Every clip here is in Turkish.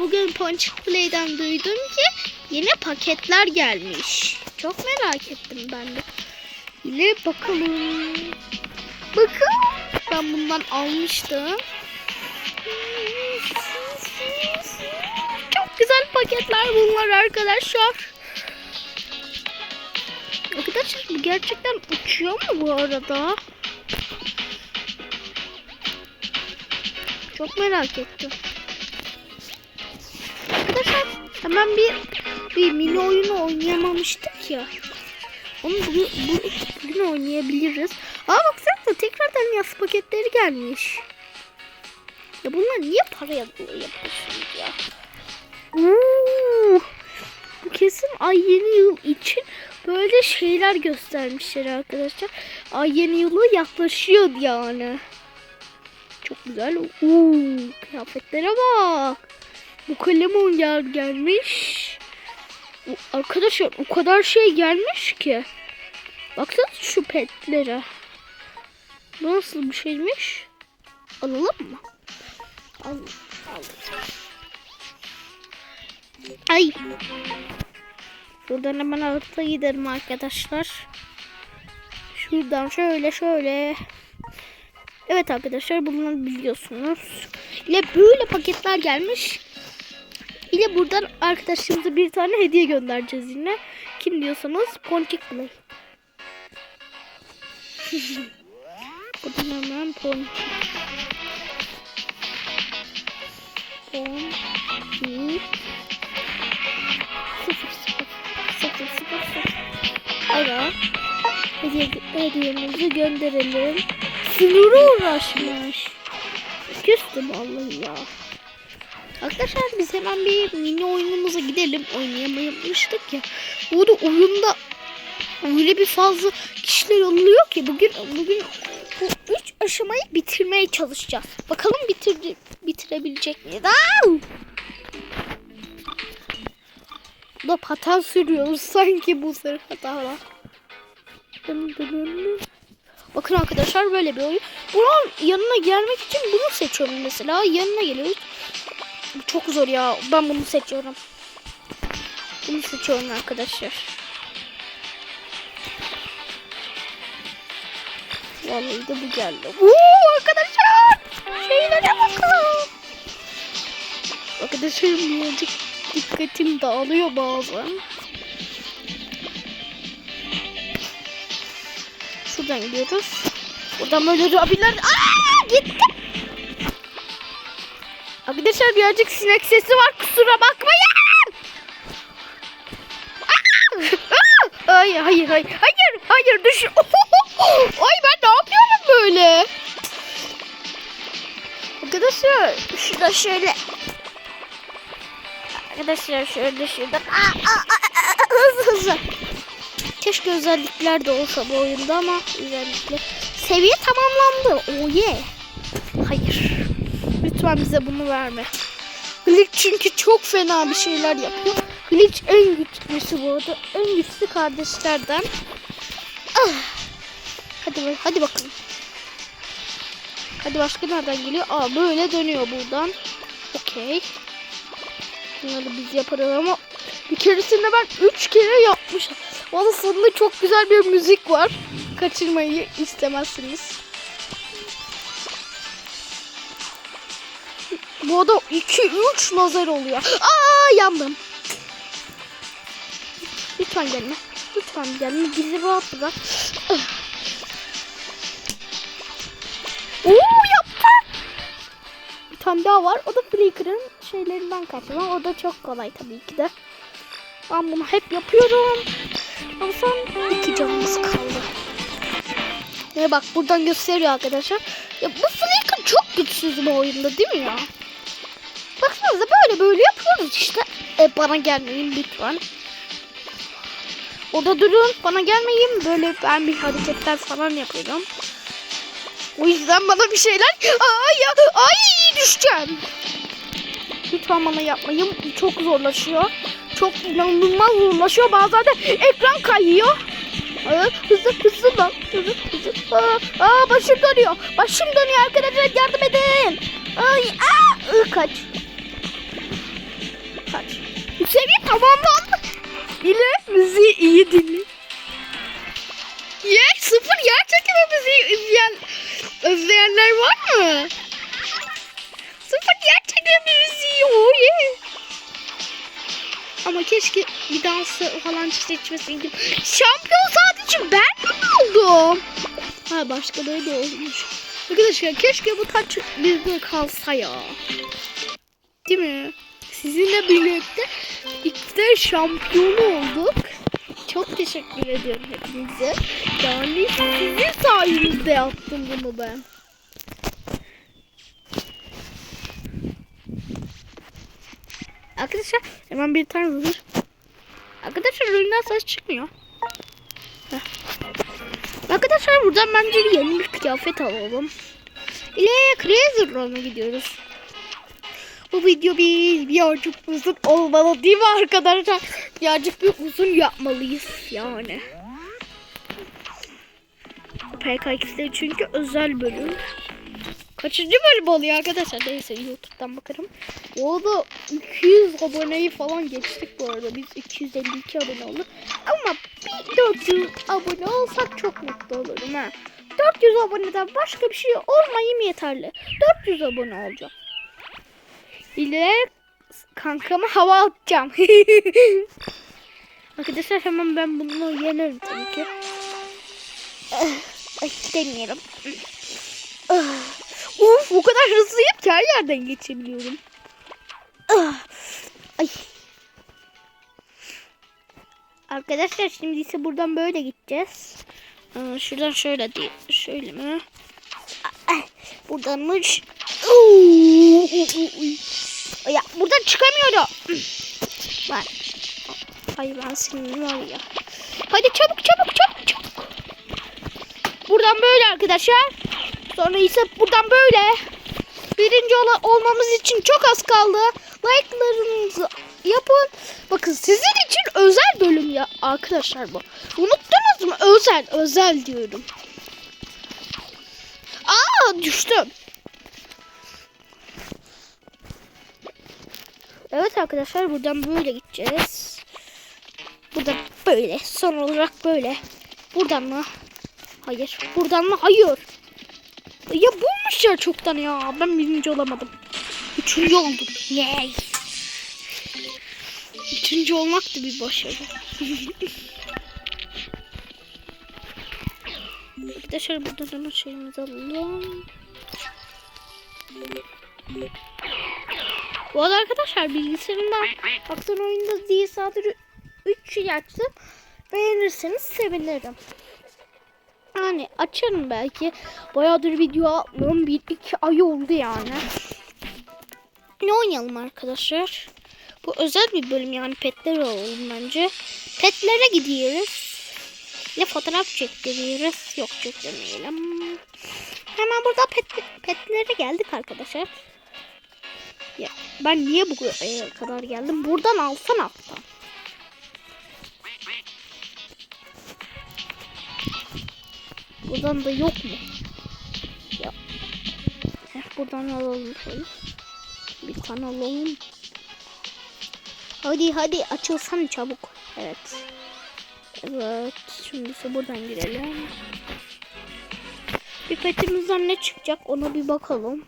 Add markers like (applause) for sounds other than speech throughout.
Bugün Ponçik Play'den duydum ki yeni paketler gelmiş. Çok merak ettim ben de. Yine bakalım. Bakın. Ben bundan almıştım. Çok güzel paketler bunlar arkadaşlar. Arkadaşlar bu gerçekten uçuyor mu bu arada? Çok merak ettim. Hemen bir bir mini oyunu oynayamamıştık ya. Onu bugün, bu, bugün oynayabiliriz. Aa baksanıza tekrardan yaz paketleri gelmiş. Ya bunlar niye paraya yapıyorsunuz ya? Oo, bu kesin ay yeni yıl için böyle şeyler göstermişler arkadaşlar. Ay yeni yılı yaklaşıyor yani. Çok güzel. Oo, kıyafetlere bak. Bu kalem oyuncağı gelmiş. Arkadaşlar o kadar şey gelmiş ki. Baksana şu petlere. Bu nasıl bir şeymiş? Alalım mı? Al, al. Ay. Buradan hemen alta giderim arkadaşlar. Şuradan şöyle şöyle. Evet arkadaşlar bunları biliyorsunuz. Yine böyle paketler gelmiş. Yine buradan arkadaşımıza bir tane hediye göndereceğiz yine. Kim diyorsanız Ponçik Play. (laughs) buradan hemen Ponçik. Ponçik. Sıfır sıfır. Sıfır sıfır sıfır. Ara. Hediye, hediyemizi gönderelim. Sınırı uğraşmış. Küstüm vallahi ya. Arkadaşlar biz hemen bir mini oyunumuza gidelim. Oynayamamıştık ya. Burada oyunda öyle bir fazla kişiler oluyor ki bugün bugün bu üç aşamayı bitirmeye çalışacağız. Bakalım bitir bitirebilecek miyiz? Aa! Da paten sürüyoruz sanki bu dın dın. Bakın arkadaşlar böyle bir oyun. Bunun yanına gelmek için bunu seçiyorum mesela. Yanına geliyoruz. Bu çok zor ya. Ben bunu seçiyorum. Bunu seçiyorum arkadaşlar. Vallahi de bu geldi. Oo arkadaşlar. Şeylere bakın. Arkadaşlar birazcık dikkatim dağılıyor bazen. Şuradan gidiyoruz. Buradan böyle abiler... Aa gitti. Arkadaşlar birazcık sinek sesi var. Kusura bakmayın. Ay hayır hayır. Hayır hayır düş. (laughs) Ay ben ne yapıyorum böyle? Arkadaşlar şurada şöyle. Arkadaşlar şöyle şuradan. Aa, aa, Hızlı hızlı. Keşke özellikler de olsa bu oyunda ama özellikle. Seviye tamamlandı. Oh yeah. Hayır. Lütfen bize bunu verme. Glitch çünkü çok fena bir şeyler yapıyor. Glitch en güçlüsü bu arada. En güçlü kardeşlerden. Ah. Hadi bak- hadi bakalım. Hadi başka nereden geliyor? Aa böyle dönüyor buradan. Okey. Bunları biz yaparız ama bir keresinde ben üç kere yapmışım. Valla sonunda çok güzel bir müzik var. Kaçırmayı istemezsiniz. Bu arada 2-3 lazer oluyor. Aa yandım. Lütfen gelme. Lütfen gelme. Bizi rahat bırak. Oo yaptı. Bir tane daha var. O da Flickr'ın şeylerinden kaçma. O da çok kolay tabii ki de. Ben bunu hep yapıyorum. Ama son iki canımız kaldı. Ve bak buradan gösteriyor arkadaşlar. Ya bu Flicker çok güçsüz bu oyunda değil mi ya? Baksanıza böyle böyle yapıyoruz işte. E bana gelmeyin lütfen. Orada durun bana gelmeyin. Böyle ben bir hareketler falan yapıyorum. O yüzden bana bir şeyler... Ay ay düşeceğim. Lütfen bana yapmayın. Çok zorlaşıyor. Çok inanılmaz zorlaşıyor. Bazen de ekran kayıyor. Aa, hızlı hızlı lan. Hızlı hızlı. Aa, aa, başım dönüyor. Başım dönüyor arkadaşlar yardım edin. Ay, aa, kaç. Tamamlandı. İle müziği iyi dinle. Ye sıfır gerçekten o müziği izleyen, özleyenler var mı? Sıfır gerçekten müziği o ye. Ama keşke bir dansı falan seçmeseydim. Şampiyon sadece ben mi oldum? Ha başkaları da olmuş. Arkadaşlar keşke bu taç bizde kalsa ya. Değil mi? Sizinle birlikte ikide şampiyonu olduk. Çok teşekkür ediyorum hepinize. Yani sizin sayenizde yaptım bunu ben. Arkadaşlar hemen bir tane vurur. Arkadaşlar önünden ses çıkmıyor. Heh. Arkadaşlar buradan bence bir yeni bir kıyafet alalım. İle Crazy Run'a gidiyoruz. Bu video bir birazcık uzun olmalı değil mi arkadaşlar? Birazcık bir uzun yapmalıyız yani. PKX'de çünkü özel bölüm. Kaçıncı bölüm oluyor arkadaşlar? Neyse YouTube'dan bakarım. O da 200 aboneyi falan geçtik bu arada. Biz 252 abone olduk. Ama bir 400 abone olsak çok mutlu olurum ha. 400 aboneden başka bir şey olmayayım yeterli. 400 abone olacağım. İle kankama hava atacağım. (laughs) Arkadaşlar hemen ben bunu yenerim tabii ki. Ay deneyelim. Of o kadar hızlıyım ki her yerden geçebiliyorum. Ay. Arkadaşlar şimdi ise buradan böyle gideceğiz. Aa, Şuradan şöyle değil. Şöyle mi? Buradanmış. Ya buradan çıkamıyorum. Ben. Ay ben senin var ya. Hadi çabuk çabuk çabuk çabuk. Buradan böyle arkadaşlar. Sonra ise buradan böyle. Birinci ola- olmamız için çok az kaldı. Like'larınızı yapın. Bakın sizin için özel bölüm ya arkadaşlar bu. Unuttunuz mu? Özel, özel diyorum. Aa düştüm. Evet arkadaşlar buradan böyle gideceğiz. Buradan böyle. Son olarak böyle. Buradan mı? Hayır. Buradan mı? Hayır. Ya bulmuşlar çoktan ya. Ben birinci olamadım. Üçüncü oldum. Yay. Üçüncü olmak da bir başarı. (laughs) Arkadaşlar buradan hemen şeyimizi alalım. Bu arada arkadaşlar bilgisayarımdan aksiyon oyunda diye sadece 3 yaktım. Beğenirseniz sevinirim. Yani açarım belki. Bayağıdır video atmıyorum. Bir iki ay oldu yani. Ne oynayalım arkadaşlar? Bu özel bir bölüm yani petler alalım bence. Petlere gidiyoruz. Ne fotoğraf çektiriyoruz. Yok çektirmeyelim. Hemen burada pet, petlere geldik arkadaşlar. Ya ben niye bu kadar geldim? Buradan alsan alttan. Buradan da yok mu? Ya. Heh, buradan alalım şöyle. Bir tane alalım. Hadi hadi açılsan çabuk. Evet. Evet. Şimdi ise buradan girelim. Bir petimizden ne çıkacak ona bir bakalım.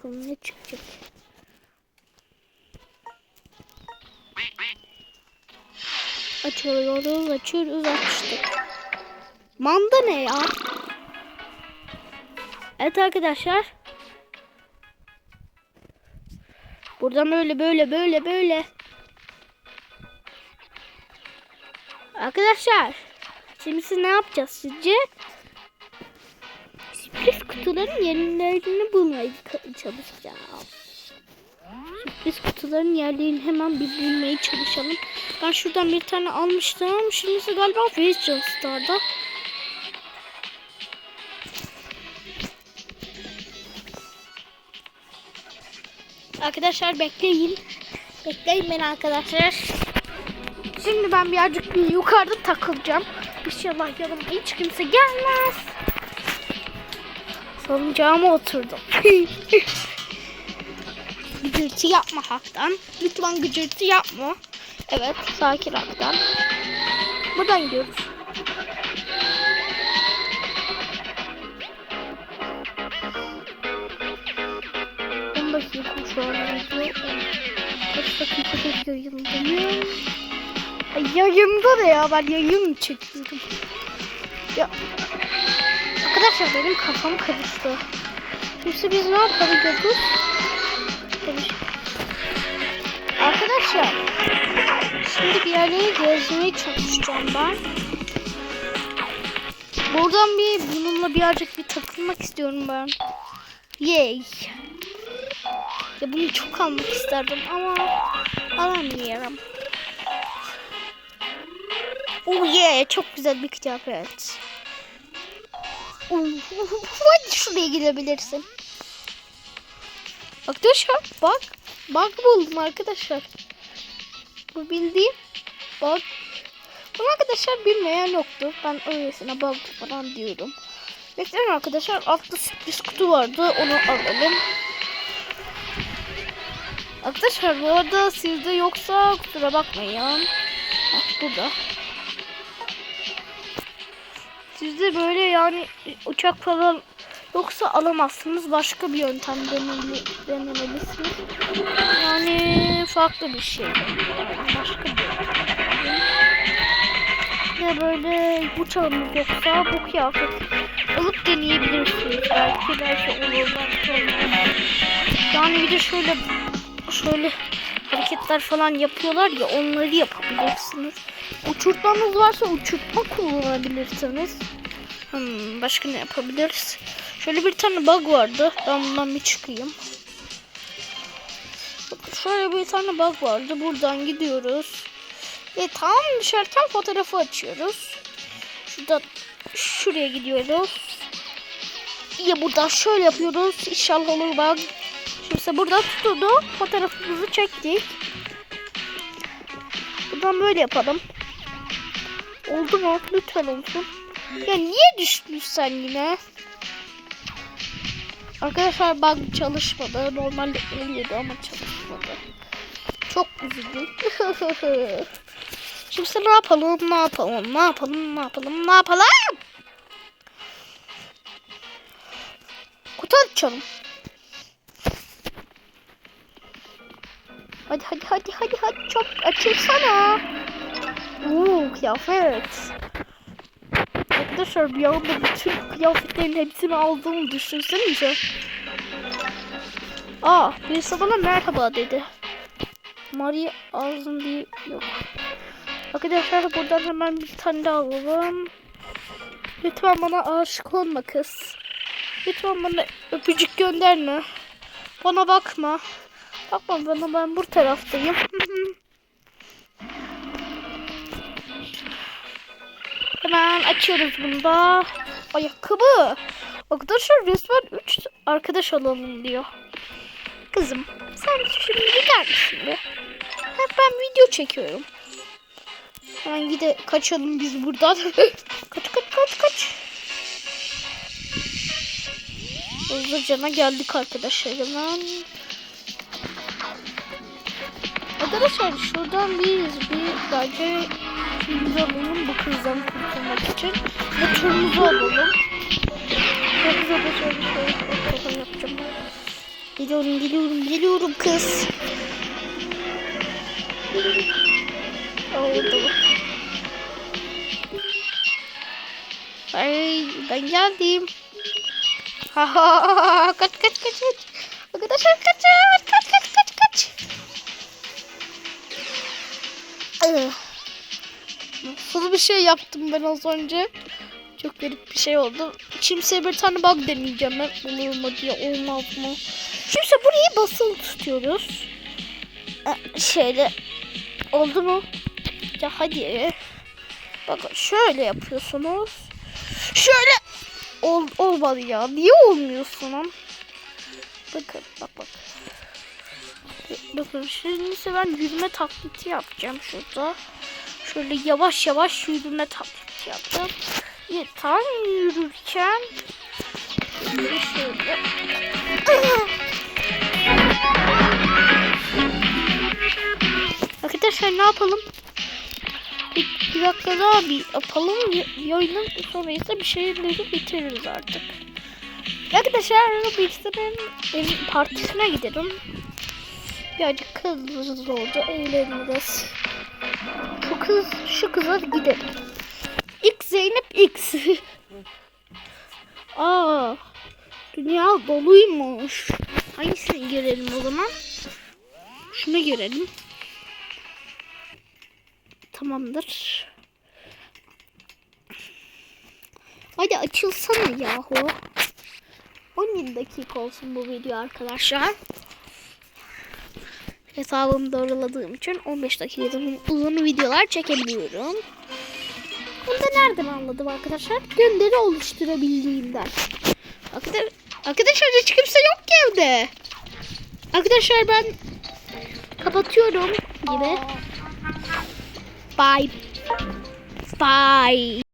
Bakalım ne çıkacak. Açıyoruz, açıyoruz, açtık. Manda ne ya? Evet arkadaşlar. Buradan böyle böyle böyle böyle. Arkadaşlar. Şimdi siz ne yapacağız sizce? Kutuların yerlerini bulmaya çalışacağım. Sürpriz kutuların yerlerini hemen bir bulmaya çalışalım. Ben şuradan bir tane almıştım. Şimdi galiba Visual Star'da. Arkadaşlar bekleyin. Bekleyin beni arkadaşlar. Şimdi ben birazcık bir yukarıda takılacağım. İnşallah yanıma hiç kimse gelmez. Salıncağıma oturdum. (laughs) gıcırtı yapma Hak'tan. Lütfen gıcırtı yapma. Evet sakin Hak'tan. Buradan gidiyoruz. On dakika şu an. Kaç dakikadır yayındayım? Ay, Yayında da ya ben yayın çekiyorum. Ya. Arkadaşlar benim kafam karıştı. Şimdi biz ne yapabiliyoruz? Arkadaşlar şimdi bir yerleri gezmeye çalışacağım ben. Buradan bir bununla birazcık bir takılmak istiyorum ben. Yay. Ya bunu çok almak isterdim ama alamıyorum. Oh yeah çok güzel bir kıyafet. Oh, Hadi şuraya gidebilirsin. Arkadaşlar bak. Bak buldum arkadaşlar. Bu bildiğim bak. Bunu arkadaşlar bilmeyen yoktu. Ben öylesine bug falan diyorum. Bekleyin arkadaşlar. Altta sürpriz kutu vardı. Onu alalım. Arkadaşlar bu arada sizde yoksa kusura bakmayın. Heh, burada. Sizde böyle yani uçak falan yoksa alamazsınız. Başka bir yöntem denemeli, denemelisiniz. Yani farklı bir şey. Başka bir. Ya böyle uçağımız yoksa bu kıyafet alıp deneyebilirsiniz. Belki belki olur. Olmaz. Yani bir de şöyle şöyle hareketler falan yapıyorlar ya onları yapabilirsiniz. Uçurtmanız varsa uçurtma kullanabilirsiniz. Hmm, başka ne yapabiliriz? Şöyle bir tane bug vardı. Ben bundan bir çıkayım. Şöyle bir tane bug vardı. Buradan gidiyoruz. Ve tam düşerken fotoğrafı açıyoruz. Şurada şuraya gidiyoruz. Ya buradan şöyle yapıyoruz. İnşallah olur bug. Şimdi burada tutuldu. Fotoğrafımızı çektik. Buradan böyle yapalım. Oldu mu? Lütfen olsun. Ya niye düştün sen yine? Arkadaşlar bug çalışmadı. Normalde oluyordu ama çalışmadı. Çok üzüldüm. (laughs) Şimdi ne yapalım? Ne yapalım? Ne yapalım? Ne yapalım? Ne yapalım? Kutu açalım. Hadi hadi hadi hadi hadi çok açılsana. Oo kıyafet. Arkadaşlar bir anda bütün kıyafetlerin hepsini aldığımı düşünsenize. Aa birisi bana merhaba dedi. Maria ağzın bir yok. Arkadaşlar buradan hemen bir tane daha alalım. Lütfen bana aşık olma kız. Lütfen bana öpücük gönderme. Bana bakma. Bakma bana ben bu taraftayım. (laughs) Hemen açıyoruz bunu da. Ayakkabı. Arkadaşlar resmen 3 arkadaş alalım diyor. Kızım sen şimdi gider misin be? Hep ben video çekiyorum. Hemen gide kaçalım biz buradan. (laughs) kaç kaç kaç kaç. Hızlıcana geldik arkadaşlar hemen. Arkadaşlar şuradan biz bir bence şeyimizi alalım bu kızdan kurtulmak için. Ve turumuzu alalım. Çok da şöyle şöyle şöyle yapacağım. Geliyorum geliyorum geliyorum kız. Oldu. Ay ben geldim. Ha ha ha kaç kaç kaç kaç. Arkadaşlar kaç kaç kaç kaç kaç. Ugh. Nasıl bir şey yaptım ben az önce. Çok garip bir şey oldu. Şimdi bir tane bug deneyeceğim ben. Olur mu diye olmaz mı? Şimdi burayı basılı tutuyoruz. Ee, Şöyle. Oldu mu? Ya hadi. Bakın şöyle yapıyorsunuz. Şöyle. Ol, olmadı ya. Niye olmuyorsun? Bakın bak bak. Bakın şimdi ben yürüme taklidi yapacağım şurada. Şöyle yavaş yavaş yürüme taklidi yaptım. Ya, tam yürürken şöyle (laughs) arkadaşlar ne yapalım? Bir, bir dakika daha bir yapalım. Yayının sonra ise bir şeyleri bitiririz artık. Arkadaşlar birisinin benim partisine gidelim. Birazcık kız oldu. Eğleniriz. Kız, şu kıza gidelim. X Zeynep X. (laughs) Aa, dünya doluymuş. Hangisine girelim o zaman? Şuna girelim. Tamamdır. Hadi açılsana yahu. 17 dakika olsun bu video arkadaşlar. Hesabımı doğruladığım için 15 dakikadan uzun videolar çekebiliyorum. Bunu da nereden anladım arkadaşlar? Gönderi oluşturabildiğimden. Arkadaşlar, arkadaşlar hiç kimse yok ki evde. Arkadaşlar ben kapatıyorum gibi. Bye. Bye.